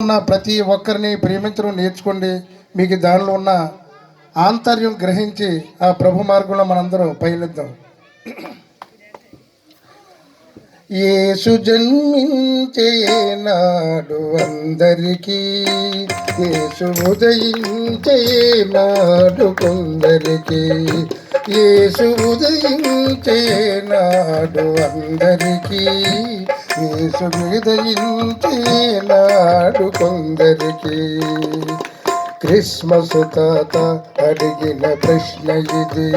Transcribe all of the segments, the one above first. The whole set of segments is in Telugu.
ఉన్న ప్రతి ఒక్కరిని ప్రేమించడం నేర్చుకోండి. మీకు దానిలో ఉన్న ఆంతర్యం గ్రహించి ఆ ప్రభు మార్గంలో మనందరం పయనిద్దాం. యేసు జన్మించే నాడు అందరికీ యేసు ఉదయించే నాడు కొందరికీ యేసు ఉదయించే నాడు అందరికీ యేసు ఉదయించే నాడు కొందరికి. క్రిస్మస్ తాత అడిగిన ప్రశ్న ఇది.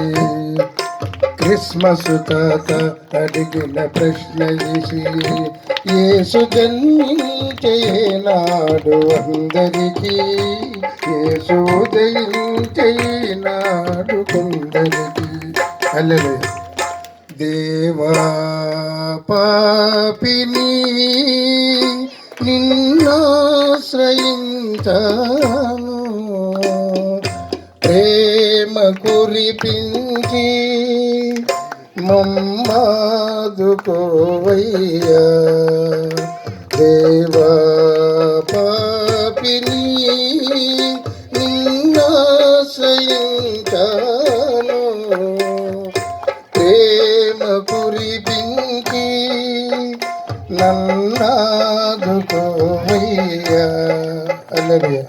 క్రిస్మస్ తాత అడిగిన ప్రశ్న ఇది. ఏసు జన్మించేనాడు అందరికీ. ఏసు ఉదయించేనాడు కొందరికి. అల్లలే దేవా పాపిని నిన్నాశ్రయించాను ప్రేమ కురిపించి మమ్మాదుకోవయ్యా. దేవా పాపిని నిన్నాశ్రయించాను ప్రేమ కురిపించి బంధానికి నన్నాదుకోవయ్యా అల్లయ్యా